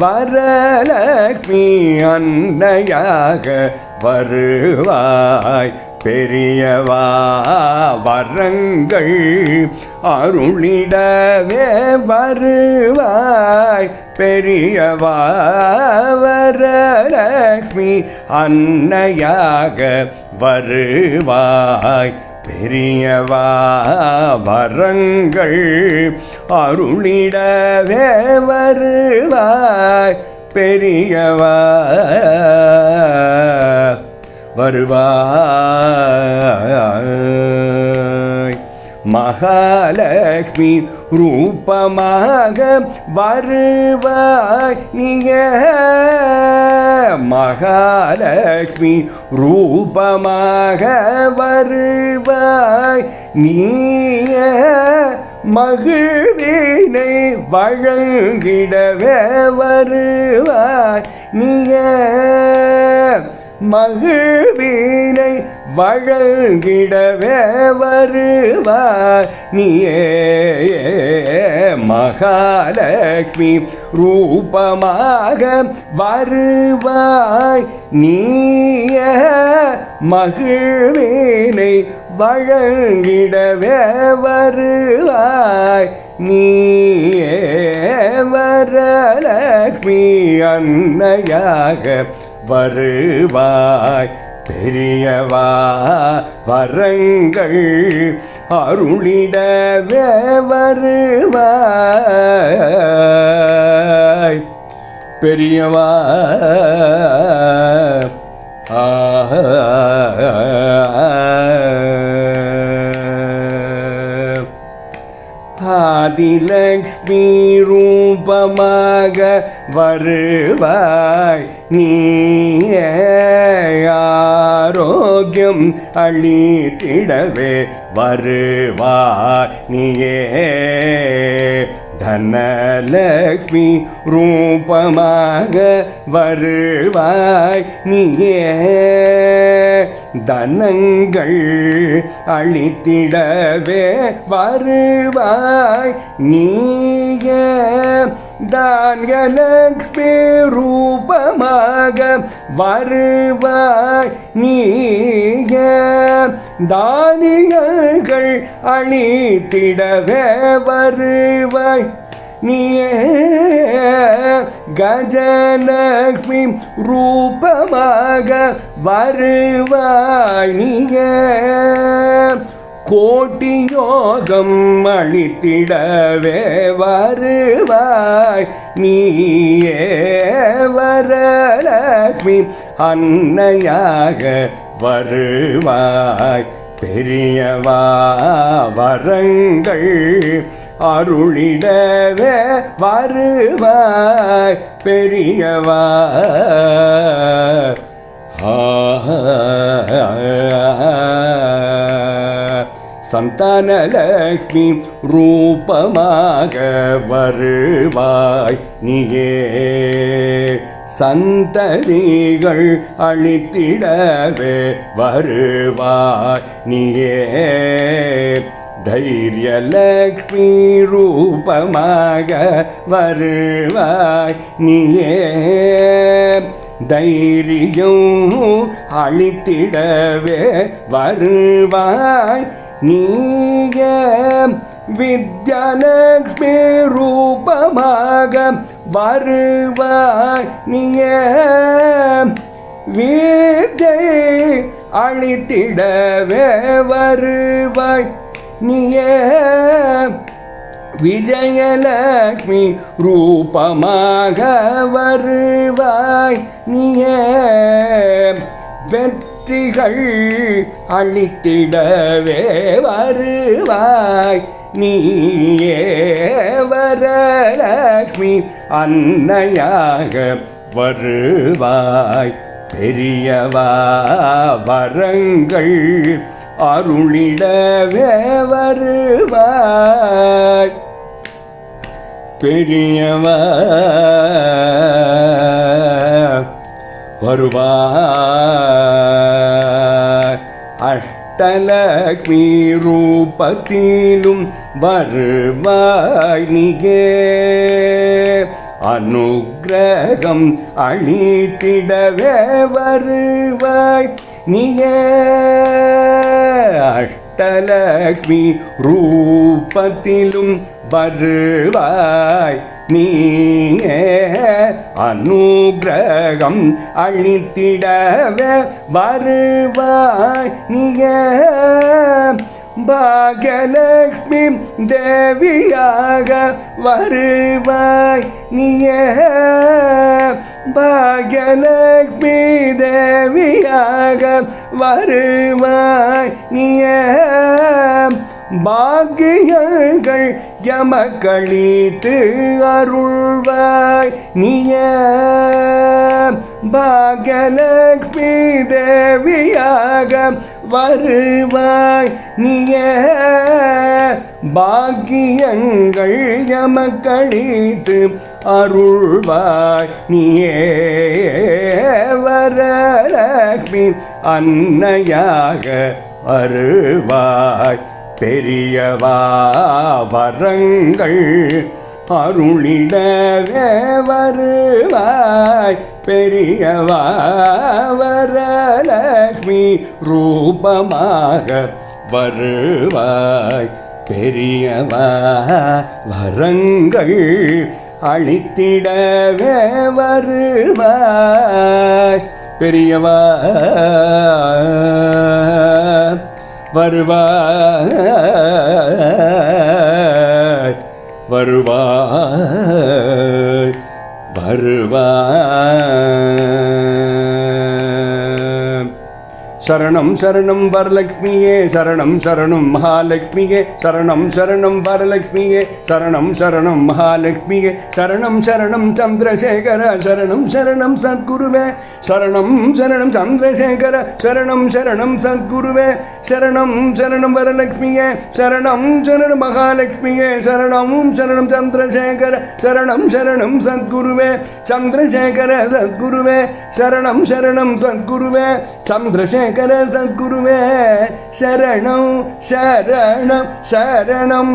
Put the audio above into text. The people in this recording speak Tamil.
வரலக்ஷ்மி அன்னையாக வருவாய். பெரியவா வரங்கள் அருளிடவே வருவாய். பெரியவா வரலக்ஷ்மி அன்னையாக வருவாய். பெரியவா வரங்கள் அருளிடவே வருவாய் பெரியவா. வருவாய். மகாலட்சுமி ரூபமாக வருவாய் நீங்க மகாலட்சுமி ரூபமாக வருவாய். நீய மகிழ்வினை வழங்கிடவே வருவாய். நீய மகிழ்வினை வழங்கிடவே வருவாய் நீயே மகாலட்சுமி ரூபமாக வருவாய். நீய மகிழ்வினை வழங்கிடவே வருவாய். நீயே வரலக்ஷ்மி அன்னையாக வருவாய். பெரியவா வரங்கள் அருளிடவே வருவாய் பெரியவா ஆதிலக்ஷ்மி ரூபமாக வருவாய் நீயே. ஆரோக்கியம் அளித்திடவே வருவாய் நீயே தனலக்ஷ்மி ரூபமாக வருவாய் நீயே தனங்கள் அழித்திடவே வருவாய். நீயே தான்யலக்ஷ்மி ரூபமாக வருவாய் நீய தானியங்கள் அழித்திடவே வருவாய். நீயே கஜலக்ஷ்மி ரூபமாக வருவாய் நீயே கோட்டி யோகம் அளித்திடவே வருவாய். நீயே வரலக்ஷ்மி அன்னையாக வருவாய். பெரியவா வரங்கள் அருளிடவே வருவாய். பெரியவா ஆ சந்தானலக்ஷ்மி ரூபமாக வருவாய் நீயே. சந்ததிகள் அழித்திடவே வருவாய் நீயே. தைரியலக்ஷ்மி ரூபமாக வருவாய் நீயே. தைரியம் அழித்திடவே வருவாய் நீய வித்யாலக்ஷ்மி ரூபமாக வருவாய். நீய வித்யை அழித்திடவே வருவாய். நீயே விஜயலக்ஷ்மி ரூபமாக வருவாய். நீயே வெற்றிகள் அளித்திடவே வருவாய். நீயே வரலக்ஷ்மி அன்னையாக வருவாய். பெரியவா வரங்கள் அருளிடவே வருவாய். பெரியவா வருவாய். அஷ்டலக்ஷ்மி ரூபத்திலும் வருவாய் நிகே அனுகிரகம் அழித்திடவே வருவாய் நீயே. அஷ்டலக்ஷ்மி ரூபத்திலும் வருவாய் நீ அனுகிரகம் அழித்திடவே வருவாய். நீய பாகலக்ஷ்மி தேவியாக வருவாய். நீய பாகலக்ஷ்மி தேவியாக வருவாய். நீய பாக்கியங்கள் எமக்களித்து அருள்வாய். நிய பாகலக்ஷ்மி தேவியாக வருவாய். நிய பாக்கியங்கள் எமக்களித்து அருள்வாய். நீயே வரலக்ஷ்மி அன்னையாக வருவாய். பெரியவா வரங்கள் அருளிடவே வருவாய். பெரியவா வரலக்ஷ்மி ரூபமாக வருவாய். பெரியவா வரங்கள் அழித்திடவே வருவாய். பெரியவா வருவாய் வருவாய் வருவாய். சரணம் சரணம் வரலக்ஷ்மியே சரணம் சரணம் மகாலட்சுமியே சரணம் சரணம் வரலக்ஷ்மியே சரணம் சரணம் மகாலட்சுமியே சரணம் சரணம் சந்திரசேகர சரணம் சரணம் சத்குருவே சரணம் சரணம் சந்திரசேகர சரணம் சரணம் சத்குருவே சரணம் சரணம் வரலக்ஷ்மியே சரணம் சரணம் மகாலட்சுமியே சரணம் சரணம் சந்திரசேகர சரணம் சரணம் சத்குருவே சந்திரசேகர சத்குருவே சரணம் சரணம் சத்குருவே சந்திரசேகர சங்கர சங்குருவே சரணம் சரணம் சரணம்.